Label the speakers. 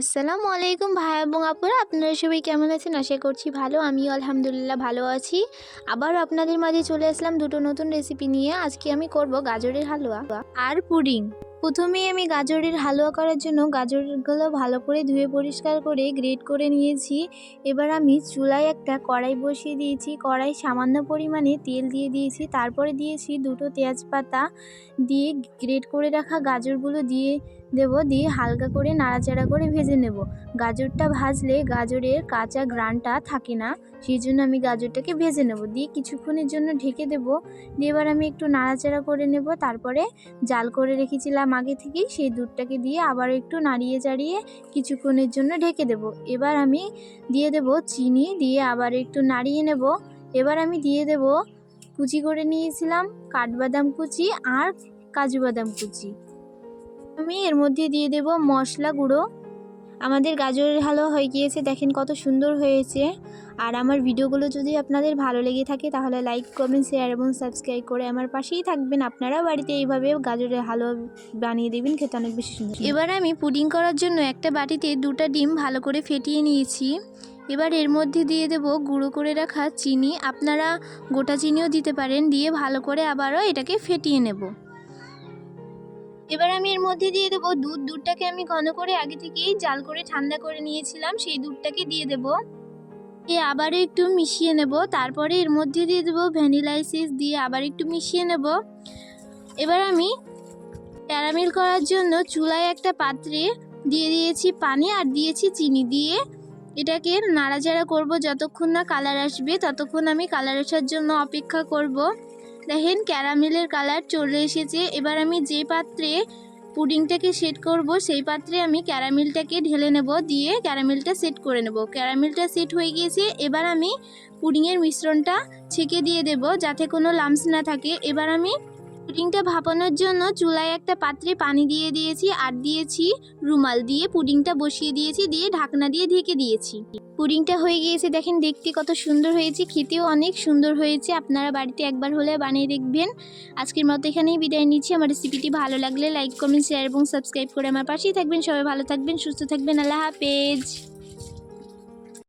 Speaker 1: আসসালামু আলাইকুম ভাই এবং আপুরা, আপনারা সবাই কেমন আছেন? আশা করছি ভালো, আমিও আলহামদুলিল্লাহ ভালো আছি। আবারও আপনাদের মাঝে চলে আসলাম দুটো নতুন রেসিপি নিয়ে। আজকে আমি করব গাজরের হালুয়া আর পুডিং। প্রথমেই আমি গাজরের হালুয়া করার জন্য গাজরগুলো ভালো করে ধুয়ে পরিষ্কার করে গ্রেট করে নিয়েছি। এবার আমি চুলায় একটা কড়াই বসিয়ে দিয়েছি। কড়াই সামান্য পরিমাণে তেল দিয়ে দিয়েছি। তারপরে দিয়েছি দুটো তেজপাতা দিয়ে গ্রেট করে রাখা গাজরগুলো দিয়ে দেব। দিয়ে হালকা করে নাড়াচাড়া করে ভেজে নেব। গাজরটা ভাজলে গাজরের কাঁচা গ্রানটা থাকে না সেই জন্য আমি গাজরটাকে ভেজে নেব। দিয়ে কিছুক্ষণের জন্য ঢেকে দেব। দিয়ে এবার আমি একটু নাড়াচাড়া করে নেব। তারপরে জাল করে রেখেছিলাম আগে থেকেই সেই দুধটাকে দিয়ে আবার একটু নাড়িয়ে চাড়িয়ে কিছুক্ষণের জন্য ঢেকে দেব। এবার আমি দিয়ে দেব চিনি, দিয়ে আবার একটু নাড়িয়ে নেব। এবার আমি দিয়ে দেব কুচি করে নিয়েছিলাম কাঠবাদাম কুচি আর কাজু বাদাম কুচি। আমি এর মধ্যে দিয়ে দেব মশলা গুঁড়ো। আমাদের গাজরের হালুয়া হয়ে গিয়েছে, দেখেন কত সুন্দর হয়েছে। আর আমার ভিডিওগুলো যদি আপনাদের ভালো লেগে থাকে, তাহলে লাইক কমেন্ট শেয়ার এবং সাবস্ক্রাইব করে আমার পাশেই থাকবেন। আপনারা বাড়িতে এইভাবে গাজরের হালুয়া বানিয়ে দেবেন, খেতে অনেক বেশি সুন্দর এবার আমি পুডিং করার জন্য একটা বাটিতে দুটো ডিম ভালো করে ফেটিয়ে নিয়েছি। এবার এর মধ্যে দিয়ে দেব গুঁড়ো করে রাখা চিনি। আপনারা গোটা চিনিও দিতে পারেন, দিয়ে ভালো করে আবারও এটাকে ফেটিয়ে নেব। এবার আমি এর মধ্যে দিয়ে দেবো দুধ। দুধটাকে আমি ঘন করে আগে থেকেই জাল করে ঠান্ডা করে নিয়েছিলাম, সেই দুধটাকে দিয়ে দেব। এ আবারও একটু মিশিয়ে নেব, তারপরে এর মধ্যে দিয়ে দেবো ভ্যানিলা এসেন্স দিয়ে আবার একটু মিশিয়ে নেব। এবার আমি ক্যারামেল করার জন্য চুলায় একটা পাত্রে দিয়ে দিয়েছি পানি আর দিয়েছি চিনি দিয়ে এটাকে নাড়াচাড়া করব যতক্ষণ না কালার আসবে, ততক্ষণ আমি কালার আসার জন্য অপেক্ষা করব। দেখেন, ক্যারামেলের কালার চলে এসেছে। এবার আমি যে পাত্রে পুডিংটাকে সেট করব, সেই পাত্রে আমি ক্যারামেলটাকে ঢেলে নেব, দিয়ে ক্যারামেলটা সেট করে নেব। ক্যারামেলটা সেট হয়ে গিয়েছে, এবার আমি পুডিংয়ের মিশ্রণটা ছেঁকে দিয়ে দেব, যাতে কোনো লামস না থাকে। এবার আমি পুডিংটা ভাপানোর জন্য চুলায় একটা পাত্রে পানি দিয়ে দিয়েছি, আর দিয়েছি রুমাল দিয়ে পুডিংটা বসিয়ে দিয়েছি, দিয়ে ঢাকনা দিয়ে ঢেকে দিয়েছি। পুডিংটা হয়ে গিয়েছে, দেখেন দেখতে কত সুন্দর হয়েছে, খেতেও অনেক সুন্দর হয়েছে, আপনারা বাড়িতে একবার হলে বানিয়ে দেখবেন। আজকের মতো এখানেই বিদায় নিচ্ছি, আমার রেসিপিটি ভালো লাগলে লাইক, কমেন্ট শেয়ার এবং সাবস্ক্রাইব করে আমার পাশেই থাকবেন। সবাই ভালো থাকবেন, সুস্থ থাকবেন, আল্লাহ হাফেজ।